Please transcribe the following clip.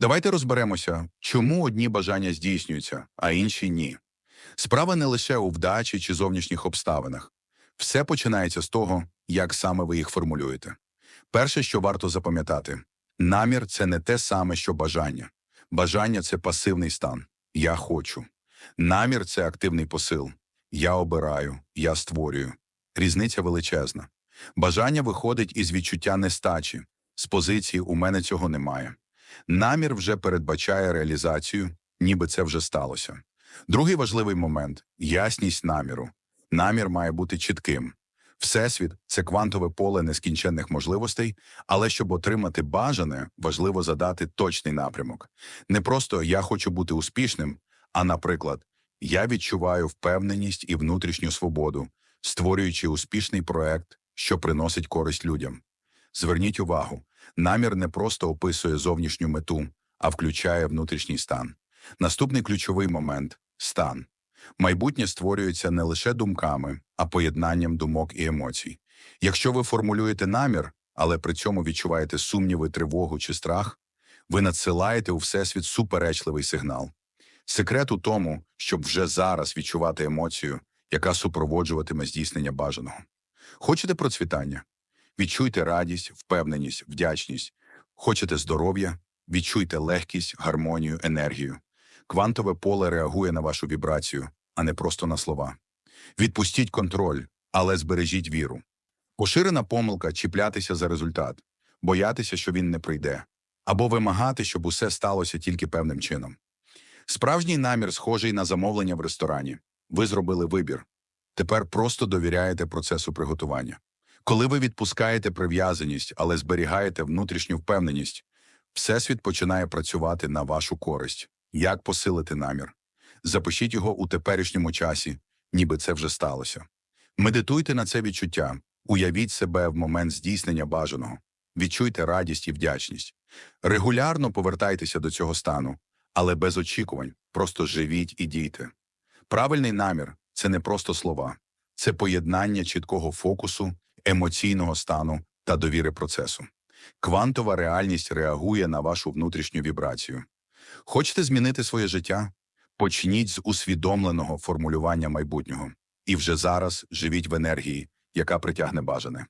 Давайте розберемося, чому одні бажання здійснюються, а інші ні. Справа не лише у вдачі чи зовнішніх обставинах. Все починається з того, як саме ви їх формулюєте. Перше, що варто запам'ятати, намір це не те саме, що бажання. Бажання це пасивний стан. Я хочу. Намір це активний посил. Я обираю, я створюю. Різниця величезна. Бажання виходить із відчуття нестачі, з позиції у мене цього немає. Намір вже передбачає реалізацію, ніби це вже сталося. Другий важливий момент ясність наміру. Намір має бути чітким. Всесвіт це квантове поле нескінченних можливостей, але щоб отримати бажане, важливо задати точний напрямок. Не просто я хочу бути успішним, а, наприклад, я відчуваю впевненість і внутрішню свободу, створюючи успішний проект, що приносить користь людям. Зверніть увагу, намір не просто описує зовнішню мету, а включає внутрішній стан. Наступний ключовий момент стан. Майбутнє створюється не лише думками, а поєднанням думок і емоцій. Якщо ви формулюєте намір, але при цьому відчуваєте сумніви, тривогу чи страх, ви надсилаєте у всесвіт суперечливий сигнал. Секрет у тому, щоб вже зараз відчувати емоцію, яка супроводжуватиме здійснення бажаного. Хочете процвітання? Відчуйте радість, впевненість, вдячність. Хочете здоров'я? Відчуйте легкість, гармонію, енергію. Квантове поле реагує на вашу вібрацію, а не просто на слова. Відпустіть контроль, але збережіть віру. Поширена помилка чіплятися за результат, боятися, що він не прийде, або вимагати, щоб усе сталося тільки певним чином. Справжній намір схожий на замовлення в ресторані. Ви зробили вибір. Тепер просто довіряєте процесу приготування. Коли ви відпускаєте прив'язаність, але зберігаєте внутрішню впевненість, Всесвіт починає працювати на вашу користь. Як посилити намір? Запишіть його у теперішньому часі, ніби це вже сталося. Медитуйте на це відчуття, уявіть себе в момент здійснення бажаного, відчуйте радість і вдячність. Регулярно повертайтеся до цього стану, але без очікувань, просто живіть і дійте. Правильний намір це не просто слова, це поєднання чіткого фокусу, емоційного стану та довіри процесу. Квантова реальність реагує на вашу внутрішню вібрацію. Хочете змінити своє життя? Почніть з усвідомленого формулювання майбутнього. І вже зараз живіть в енергії, яка притягне бажане.